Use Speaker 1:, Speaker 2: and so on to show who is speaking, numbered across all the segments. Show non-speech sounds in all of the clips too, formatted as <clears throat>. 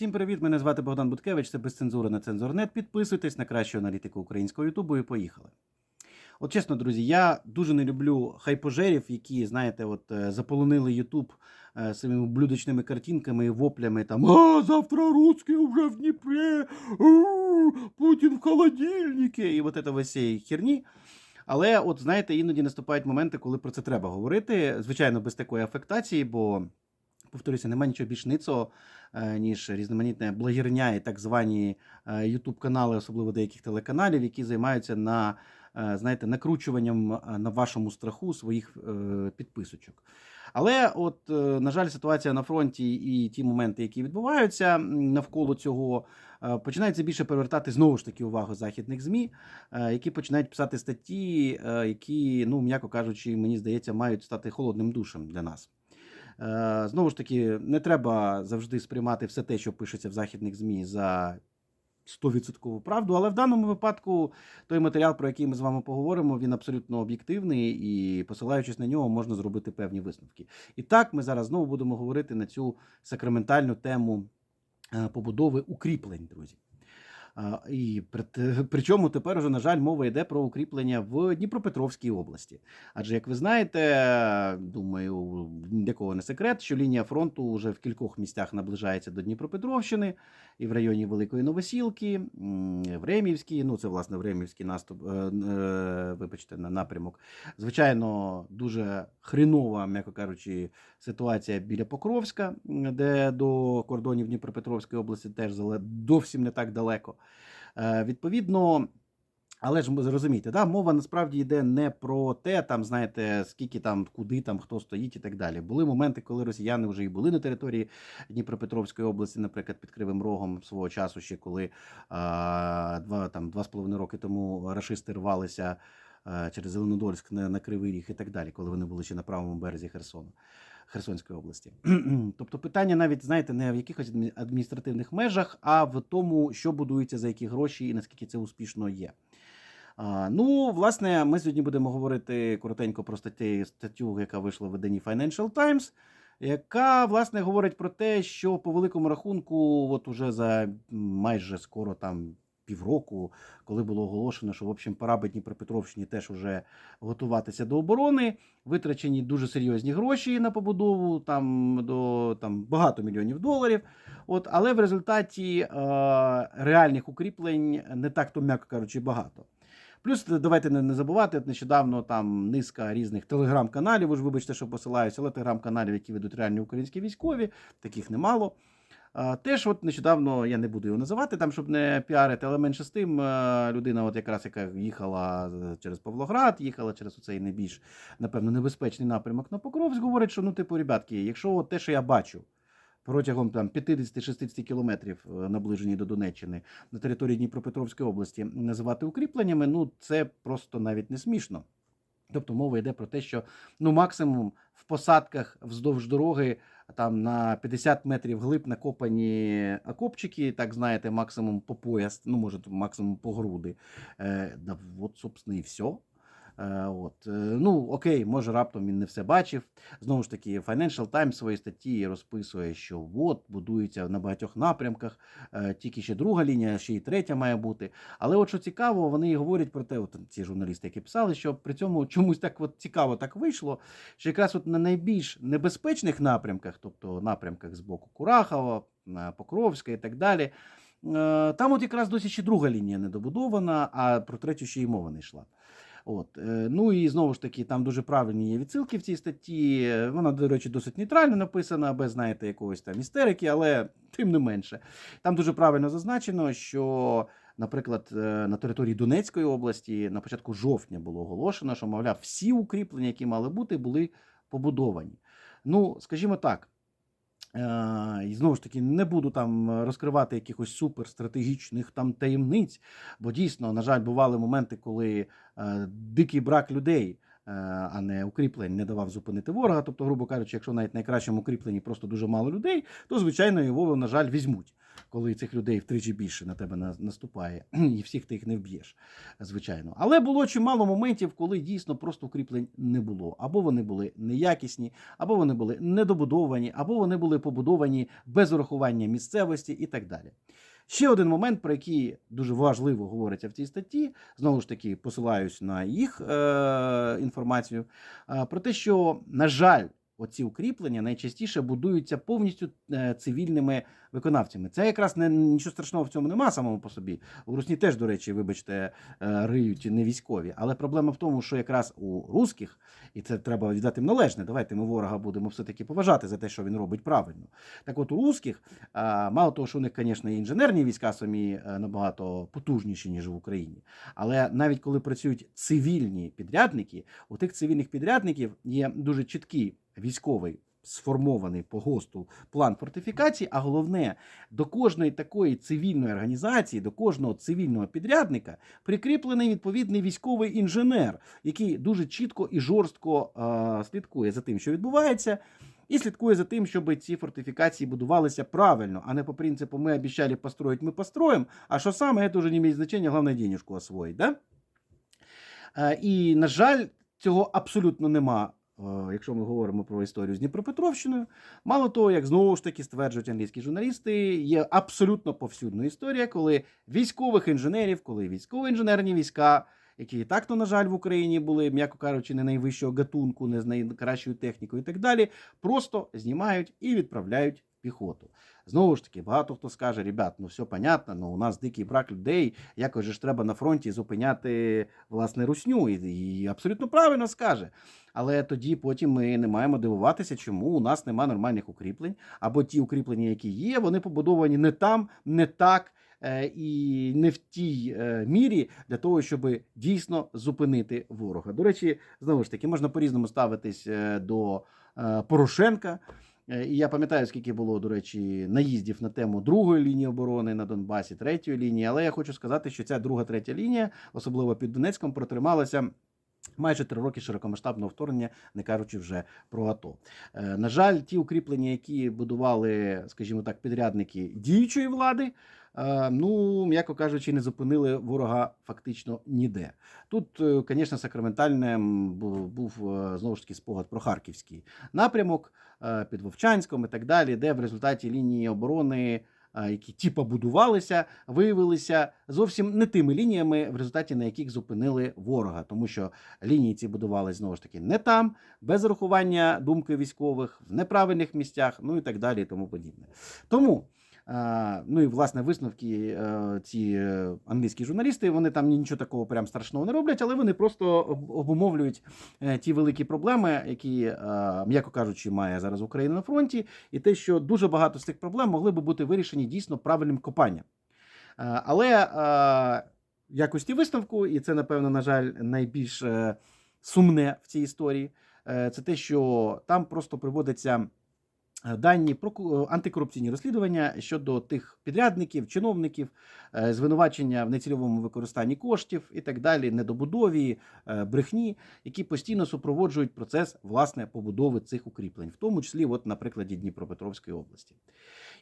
Speaker 1: Всім привіт! Мене звати Богдан Буткевич. Це без цензури на цензурнет. Підписуйтесь на кращу аналітику українського Ютубу і поїхали. От чесно, друзі, я дуже не люблю хайпожерів, які, знаєте, от е, заполонили Ютуб е, своїми блюдочними картинками і воплями там А, завтра русські вже в Дніпрі, Путін в холодильнику, і от це весь херні. Але, от знаєте, іноді наступають моменти, коли про це треба говорити. Звичайно, без такої афектації, бо. Повторюся, немає нічого більш ницого, е, ніж різноманітне блогерня і так звані ютуб-канали, особливо деяких телеканалів, які займаються на, е, знаєте, накручуванням е, на вашому страху своїх е, підписочок. Але, от, е, на жаль, ситуація на фронті і ті моменти, які відбуваються навколо цього, е, починається більше привертати знову ж таки увагу західних ЗМІ, е, які починають писати статті, е, які, ну, м'яко кажучи, мені здається, мають стати холодним душем для нас. Е, Знову ж таки, не треба завжди сприймати все те, що пишеться в західних ЗМІ, за 100% правду, але в даному випадку той матеріал, про який ми з вами поговоримо, він абсолютно об'єктивний і, посилаючись на нього, можна зробити певні висновки. І так, ми зараз знову будемо говорити на цю сакраментальну тему е, побудови укріплень, друзі. І причому тепер уже, на жаль, мова йде про укріплення в Дніпропетровській області. Адже, як ви знаєте, думаю, для кого не секрет, що лінія фронту вже в кількох місцях наближається до Дніпропетровщини і в районі Великої Новосілки, м, в Ремівській, ну це власне в Ремівський наступ, е, е, вибачте, на напрямок. Звичайно, дуже хренова, м'яко кажучи, ситуація біля Покровська, де до кордонів Дніпропетровської області теж зовсім не так далеко. Е, Відповідно. Але ж ви зрозумієте, да, мова насправді йде не про те, там знаєте, скільки там, куди там хто стоїть і так далі. Були моменти, коли росіяни вже і були на території Дніпропетровської області, наприклад, під Кривим Рогом свого часу, ще коли а, два там два з половиною роки тому рашисти рвалися а, через Зеленодольськ на, на Кривий Ріг і так далі, коли вони були ще на правому березі Херсону. Херсонської області. <clears throat> тобто питання навіть, знаєте, не в якихось адміністративних межах, а в тому, що будується за які гроші і наскільки це успішно є. А, ну, власне, ми сьогодні будемо говорити коротенько про статтю, статтю, яка вийшла в виданні Financial Times, яка, власне, говорить про те, що по великому рахунку, от уже за майже скоро там півроку, коли було оголошено, що в общем пора би Дніпропетровщині теж уже готуватися до оборони, витрачені дуже серйозні гроші на побудову, там до там багато мільйонів доларів. От, але в результаті е, реальних укріплень не так то м'яко кажучи багато. Плюс давайте не, забувати, нещодавно там низка різних телеграм-каналів, ви ж вибачте, що посилаюся, але телеграм-каналів, які ведуть реальні українські військові, таких немало. Теж от нещодавно я не буду його називати, там, щоб не піарити, але менше з тим, е, людина, от якраз яка їхала через Павлоград, їхала через оцей найбільш, напевно, небезпечний напрямок на Покровськ, говорить, що ну, типу, ребятки, якщо от те, що я бачу, протягом там 50-60 кілометрів е, наближені до Донеччини на території Дніпропетровської області називати укріпленнями, ну це просто навіть не смішно. Тобто мова йде про те, що ну максимум в посадках вздовж дороги там на 50 метрів глиб накопані окопчики, так знаєте, максимум по пояс, ну може максимум по груди. Е, да, от, собственно, і все. Е, от. е, Ну, окей, може раптом він не все бачив. Знову ж таки, Financial Times в своїй статті розписує, що от будується на багатьох напрямках, е, тільки ще друга лінія, ще й третя має бути. Але от що цікаво, вони говорять про те, от ці журналісти, які писали, що при цьому чомусь так от цікаво так вийшло, що якраз от на найбільш небезпечних напрямках, тобто напрямках з боку Курахова, Покровська і так далі. Там от якраз досі ще друга лінія не добудована, а про третю ще й мова не йшла. От. е, Ну і знову ж таки, там дуже правильні є відсилки в цій статті. Е, Вона, до речі, досить нейтрально написана, без, знаєте, якогось там істерики, але тим не менше. Там дуже правильно зазначено, що, наприклад, е, на території Донецької області на початку жовтня було оголошено, що, мовляв, всі укріплення, які мали бути, були побудовані. Ну, скажімо так. Е, І знову ж таки, не буду там розкривати якихось суперстратегічних там таємниць, бо дійсно, на жаль, бували моменти, коли е, дикий брак людей, е, а не укріплень, не давав зупинити ворога. Тобто, грубо кажучи, якщо навіть найкращому укріпленні просто дуже мало людей, то звичайно його, на жаль, візьмуть. Коли цих людей втричі більше на тебе наступає, <clears throat> і всіх ти їх не вб'єш, звичайно. Але було чимало моментів, коли дійсно просто укріплень не було. Або вони були неякісні, або вони були недобудовані, або вони були побудовані без урахування місцевості і так далі. Ще один момент, про який дуже важливо говориться в цій статті, знову ж таки посилаюсь на їх е- інформацію, е, про те, що, на жаль, оці укріплення найчастіше будуються повністю е, цивільними виконавцями. Це якраз не нічого страшного в цьому нема самому по собі. У Русні теж, до речі, вибачте, е, риють не військові. Але проблема в тому, що якраз у русських, і це треба віддати належне. Давайте ми ворога будемо все-таки поважати за те, що він робить правильно. Так от у русських, мало того, що у них, звісно, інженерні війська самі е, набагато потужніші, ніж в Україні. Але навіть коли працюють цивільні підрядники, у тих цивільних підрядників є дуже чіткий військовий. Сформований по ГОСТу план фортифікації, а головне, до кожної такої цивільної організації, до кожного цивільного підрядника прикріплений відповідний військовий інженер, який дуже чітко і жорстко е, слідкує за тим, що відбувається, і слідкує за тим, щоб ці фортифікації будувалися правильно, а не по принципу ми обіцяли построїть, ми построїм. А що саме, це вже не має значення, головне денежку освоїть. Да? Е, І, на жаль, цього абсолютно нема. Е, Якщо ми говоримо про історію з Дніпропетровщиною, мало того, як знову ж таки стверджують англійські журналісти, є абсолютно повсюдна історія, коли військових інженерів, коли військово-інженерні війська, які і так то, на жаль, в Україні були, м'яко кажучи, не найвищого гатунку, не з найкращою технікою і так далі, просто знімають і відправляють піхоту. Знову ж таки, багато хто скаже: ребят, ну все понятно, ну у нас дикий брак людей, якось же ж треба на фронті зупиняти власне русню, і, і абсолютно правильно скаже. Але тоді потім ми не маємо дивуватися, чому у нас нема нормальних укріплень, або ті укріплення, які є, вони побудовані не там, не так. е, І не в тій е, мірі для того, щоб дійсно зупинити ворога. До речі, знову ж таки, можна по-різному ставитись е, до Порошенка. Е, І я пам'ятаю, скільки було, до речі, наїздів на тему другої лінії оборони на Донбасі, третьої лінії. Але я хочу сказати, що ця друга, третя лінія, особливо під Донецьком, протрималася. Майже три роки широкомасштабного вторгнення, не кажучи вже про АТО. Е, на жаль, ті укріплення, які будували, скажімо так, підрядники діючої влади, е, ну м'яко кажучи, не зупинили ворога фактично ніде. Тут, е, звісно, сакраментальним був, е, знову ж таки спогад про харківський напрямок е, під Вовчанськом і так далі, де в результаті лінії оборони. Які типа будувалися, виявилися зовсім не тими лініями, в результаті на яких зупинили ворога, тому що лінії ці будувалися знову ж таки не там, без рахування думки військових, в неправильних місцях, ну і так далі, і тому подібне. Тому. Е, Ну і власне висновки е, ці е, англійські журналісти вони там нічого такого прям страшного не роблять, але вони просто обумовлюють ті великі проблеми, які, м'яко кажучи, має зараз Україна на фронті, і те, що дуже багато з цих проблем могли би бути вирішені дійсно правильним копанням. Але якості висновку, і це, напевно, на жаль, найбільш сумне в цій історії, це те, що там просто приводиться. Дані про антикорупційні розслідування щодо тих підрядників, чиновників, звинувачення в нецільовому використанні коштів і так далі, недобудові, е, брехні, які постійно супроводжують процес власне побудови цих укріплень, в тому числі, от на прикладі Дніпропетровської області.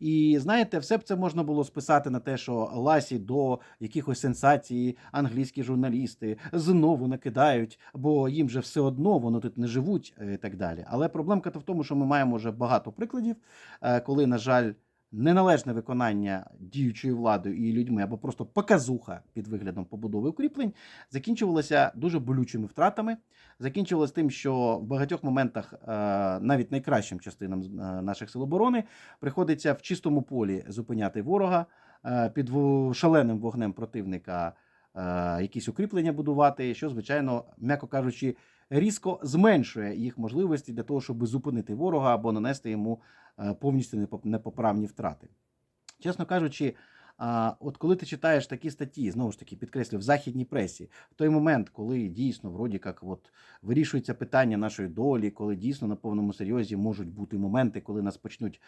Speaker 1: І знаєте, все б це можна було списати на те, що ласі до якихось сенсацій англійські журналісти знову накидають, бо їм же все одно воно тут не живуть е, і так далі. Але проблемка то в тому, що ми маємо вже багато прикладів, е, коли, на жаль, неналежне виконання діючою владою і людьми або просто показуха під виглядом побудови укріплень закінчувалося дуже болючими втратами. Закінчувалося тим, що в багатьох моментах е, навіть найкращим частинам е, наших сил оборони приходиться в чистому полі зупиняти ворога е, під шаленим вогнем противника. Якісь укріплення будувати, що, звичайно, м'яко кажучи, різко зменшує їх можливості для того, щоб зупинити ворога або нанести йому повністю непоп- непоправні втрати. Чесно кажучи, от коли ти читаєш такі статті, знову ж таки підкреслю, в західній пресі, в той момент, коли дійсно вроді як от вирішується питання нашої долі, коли дійсно на повному серйозі можуть бути моменти, коли нас почнуть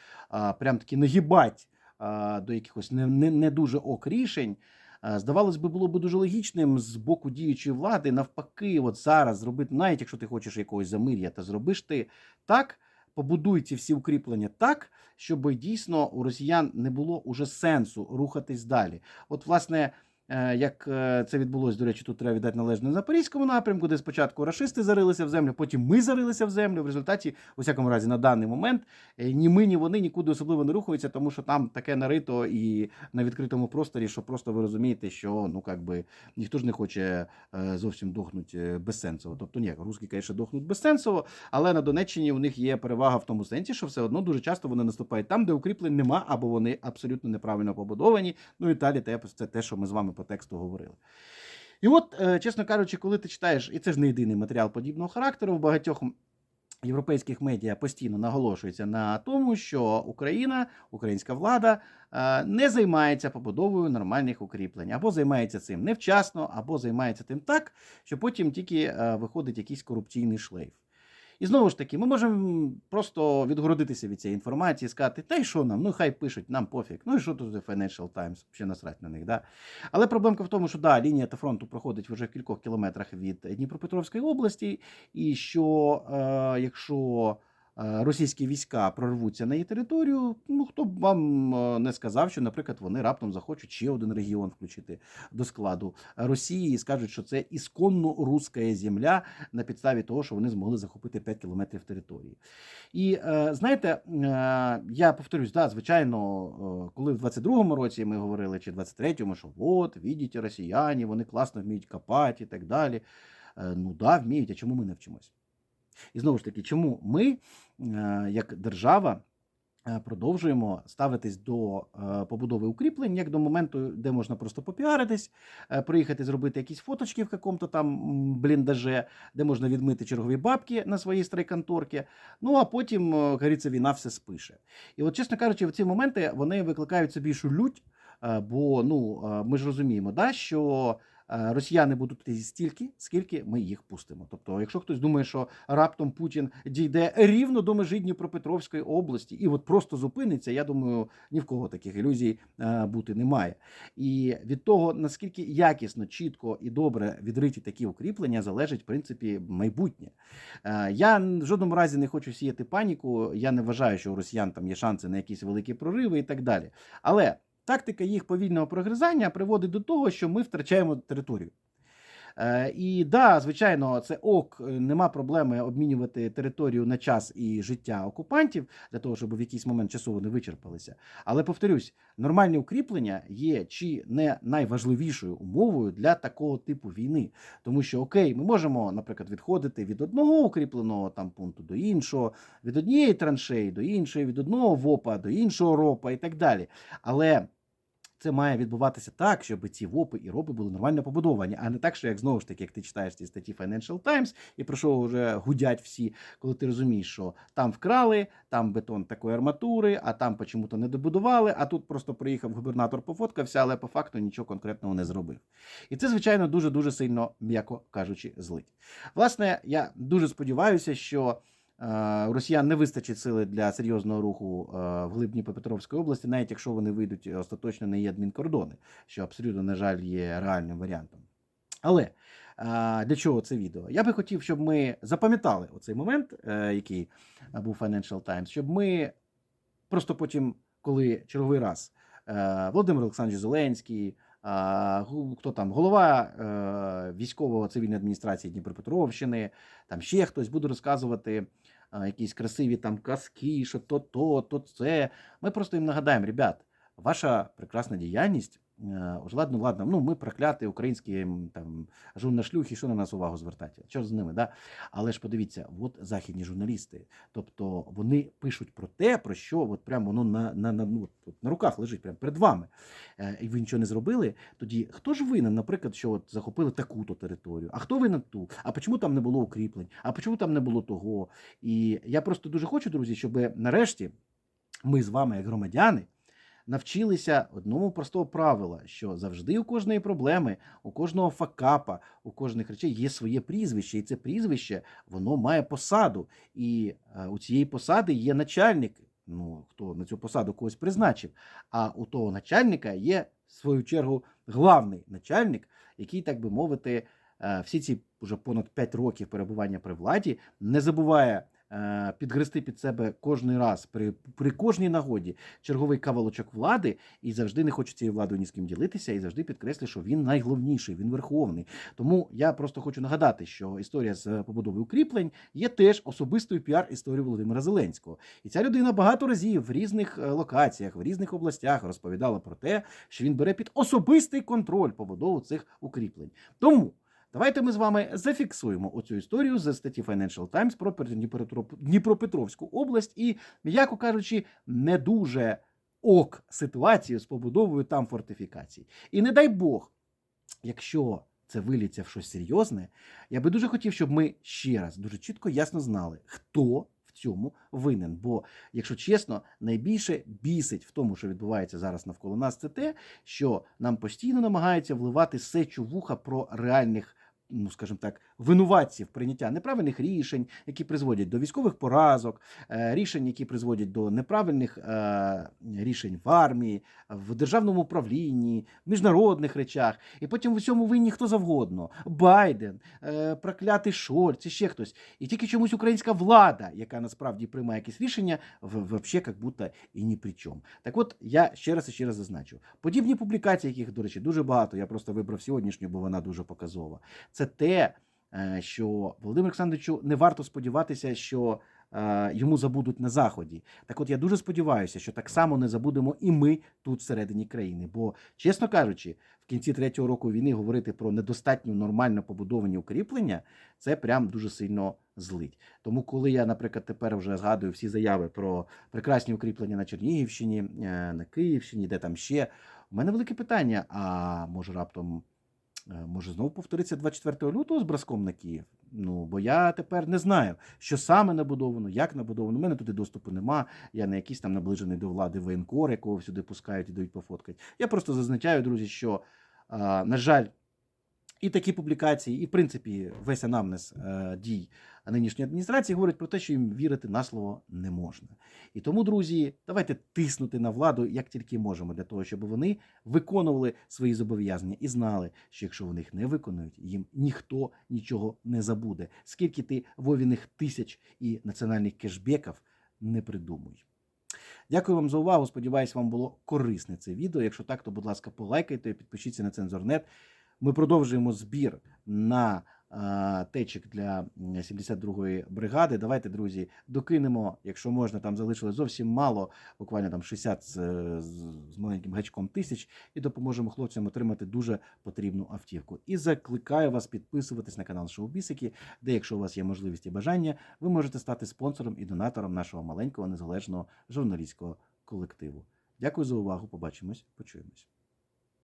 Speaker 1: прям таки нагибати до якихось не, не, не дуже ок рішень. Здавалось би, було б дуже логічним з боку діючої влади навпаки, от зараз зробити, навіть якщо ти хочеш якогось замир'я, та зробиш ти так, побудуй ці всі укріплення так, щоб дійсно у росіян не було уже сенсу рухатись далі. От, власне. Е, Як е, це відбулося, до речі, тут треба віддати належне на запорізькому напрямку, де спочатку рашисти зарилися в землю, потім ми зарилися в землю. В результаті, у всякому разі, на даний момент е, ні ми, ні вони нікуди особливо не рухаються, тому що там таке нарито і на відкритому просторі, що просто ви розумієте, що ну як би ніхто ж не хоче зовсім дохнути безсенсово. Тобто ні, русські, звісно, дохнуть безсенсово, але на Донеччині у них є перевага в тому сенсі, що все одно дуже часто вони наступають там, де укріплень нема, або вони абсолютно неправильно побудовані. Ну і те, це те, що ми з вами по тексту говорили. І от, е, чесно кажучи, коли ти читаєш, і це ж не єдиний матеріал подібного характеру, в багатьох європейських медіа постійно наголошується на тому, що Україна, українська влада е, не займається побудовою нормальних укріплень, або займається цим невчасно, або займається тим так, що потім тільки е, виходить якийсь корупційний шлейф. І знову ж таки, ми можемо просто відгородитися від цієї інформації, сказати, та й що нам, ну хай пишуть, нам пофіг. Ну і що тут за Financial Times, ще насрать на них. Да? Але проблемка в тому, що да, лінія та фронту проходить вже в кількох кілометрах від Дніпропетровської області, і що е, якщо російські війська прорвуться на її територію, ну хто б вам е, не сказав, що, наприклад, вони раптом захочуть ще один регіон включити до складу Росії і скажуть, що це ісконно руська земля на підставі того, що вони змогли захопити 5 кілометрів території. І е, знаєте, е, я повторюсь, да, звичайно, е, коли в 22-му році ми говорили, чи 23-му, що от, видите, росіяни, вони класно вміють копати і так далі. Е, ну да, вміють, а чому ми не вчимось? І знову ж таки, чому ми, е, як держава, е, продовжуємо ставитись до е, побудови укріплень, як до моменту, де можна просто попіаритись, е, приїхати зробити якісь фоточки в якому-то там бліндаже, де можна відмити чергові бабки на своїй стройконторці, ну а потім, е, як говориться, війна все спише. І от, чесно кажучи, в ці моменти вони викликають собі більшу лють, е, бо ну, е, ми ж розуміємо, да, що е, росіяни будуть йти стільки, скільки ми їх пустимо. Тобто, якщо хтось думає, що раптом Путін дійде рівно до межі Дніпропетровської області і от просто зупиниться, я думаю, ні в кого таких ілюзій е, бути немає. І від того, наскільки якісно, чітко і добре відриті такі укріплення, залежить, в принципі, майбутнє. Е, Я в жодному разі не хочу сіяти паніку. Я не вважаю, що у росіян там є шанси на якісь великі прориви і так далі. Але тактика їх повільного прогризання приводить до того, що ми втрачаємо територію. Е, І да, звичайно, це ок, е, нема проблеми обмінювати територію на час і життя окупантів для того, щоб в якийсь момент часу вони вичерпалися. Але повторюсь, нормальне укріплення є чи не найважливішою умовою для такого типу війни. Тому що окей, ми можемо, наприклад, відходити від одного укріпленого там пункту до іншого, від однієї траншеї до іншої, від одного ВОПа до іншого ропа і так далі. Але це має відбуватися так, щоб ці ВОПи і ропи були нормально побудовані, а не так, що як знову ж таки, як ти читаєш ці статті Financial Times, і про що вже гудять всі, коли ти розумієш, що там вкрали, там бетон такої арматури, а там почому-то не добудували, а тут просто приїхав губернатор, пофоткався, але по факту нічого конкретного не зробив. І це, звичайно, дуже дуже сильно, м'яко кажучи, злить. Власне, я дуже сподіваюся, що. Е, росіян не вистачить сили для серйозного руху е, в глиб Дніпропетровської області, навіть якщо вони вийдуть е, остаточно не є адмінкордони, що абсолютно, на жаль, є реальним варіантом. Але для чого це відео? Я би хотів, щоб ми запам'ятали оцей момент, який був Financial Times, щоб ми просто потім, коли черговий раз Володимир Олександрович Зеленський, хто там, голова військово-цивільної адміністрації Дніпропетровщини, там ще хтось буде розказувати якісь красиві там казки, що то, то, то це. Ми просто їм нагадаємо, ребят, ваша прекрасна діяльність. Е, Уж ладно, ладно, ну ми прокляти українські там журнашлюхи, що на нас увагу звертати? Що з ними, да? Але ж подивіться, от західні журналісти, тобто вони пишуть про те, про що от прямо воно на, на, на, ну, на руках лежить, прямо перед вами. Е, і ви нічого не зробили. Тоді хто ж винен, наприклад, що от захопили таку-то територію? А хто винен ту? А чому там не було укріплень? А чому там не було того? І я просто дуже хочу, друзі, щоб нарешті ми з вами, як громадяни, навчилися одному простого правила, що завжди у кожної проблеми, у кожного факапа, у кожних речей є своє прізвище, і це прізвище воно має посаду. І е, у цієї посади є начальник. Ну, хто на цю посаду когось призначив. А у того начальника є, в свою чергу, главний начальник, який, так би мовити, е, всі ці вже понад 5 років перебування при владі не забуває е, підгрести під себе кожний раз при, при кожній нагоді черговий кавалочок влади і завжди не хоче цією владою ні з ким ділитися, і завжди підкреслює, що він найголовніший, він верховний. Тому я просто хочу нагадати, що історія з побудови укріплень є теж особистою піар-історією Володимира Зеленського. І ця людина багато разів в різних е, локаціях, в різних областях розповідала про те, що він бере під особистий контроль побудову цих укріплень. Тому. Давайте ми з вами зафіксуємо оцю історію з статті Financial Times про Дніпропетро- Дніпропетровську область і, м'яко кажучи, не дуже ок ситуацію з побудовою там фортифікацій. І не дай Бог, якщо це виліться в щось серйозне, я би дуже хотів, щоб ми ще раз дуже чітко ясно знали, хто цьому винен. Бо, якщо чесно, найбільше бісить в тому, що відбувається зараз навколо нас, це те, що нам постійно намагаються вливати сечу вуха про реальних. Ну, скажімо так, винуватців прийняття неправильних рішень, які призводять до військових поразок, е, рішень, які призводять до неправильних е, рішень в армії, в державному управлінні, в міжнародних речах. І потім в усьому винні хто завгодно: Байден, е, проклятий Шольц і ще хтось. І тільки чомусь українська влада, яка насправді приймає якісь рішення, взагалі як будто і ні при чому. Так от я ще раз і ще раз зазначу. Подібні публікації, яких, до речі, дуже багато. Я просто вибрав сьогоднішню, бо вона дуже показова. Це те, е, що Володимиру Олександровичу не варто сподіватися, що е, йому забудуть на заході. Так от я дуже сподіваюся, що так само не забудемо і ми тут всередині країни. Бо, чесно кажучи, в кінці третього року війни говорити про недостатньо нормально побудовані укріплення, це прям дуже сильно злить. Тому, коли я, наприклад, тепер вже згадую всі заяви про прекрасні укріплення на Чернігівщині, е, на Київщині, де там ще, у мене велике питання: а може раптом. Е, Може знову повториться 24 лютого з броском на Київ? Ну бо я тепер не знаю, що саме набудовано, як набудовано. У мене туди доступу нема. Я не якийсь там наближений до влади воєнкор, якого сюди пускають і дають пофоткати. Я просто зазначаю, друзі, що на жаль, і такі публікації, і в принципі весь анамнез е, дій нинішньої адміністрації говорить про те, що їм вірити на слово не можна. І тому, друзі, давайте тиснути на владу як тільки можемо, для того, щоб вони виконували свої зобов'язання і знали, що якщо вони їх не виконують, їм ніхто нічого не забуде. Скільки ти вовіних тисяч і національних кешбеків не придумуй. Дякую вам за увагу. Сподіваюсь, вам було корисне це відео. Якщо так, то будь ласка, полайкайте, підпишіться на Цензорнет. Ми продовжуємо збір на течик для м, 72-ї бригади. Давайте, друзі, докинемо, якщо можна, там залишилось зовсім мало, буквально там 60 з, з, з маленьким гачком тисяч, і допоможемо хлопцям отримати дуже потрібну автівку. І закликаю вас підписуватись на канал Шоу Бісики, де, якщо у вас є можливість і бажання, ви можете стати спонсором і донатором нашого маленького незалежного журналістського колективу. Дякую за увагу. Побачимось, почуємось.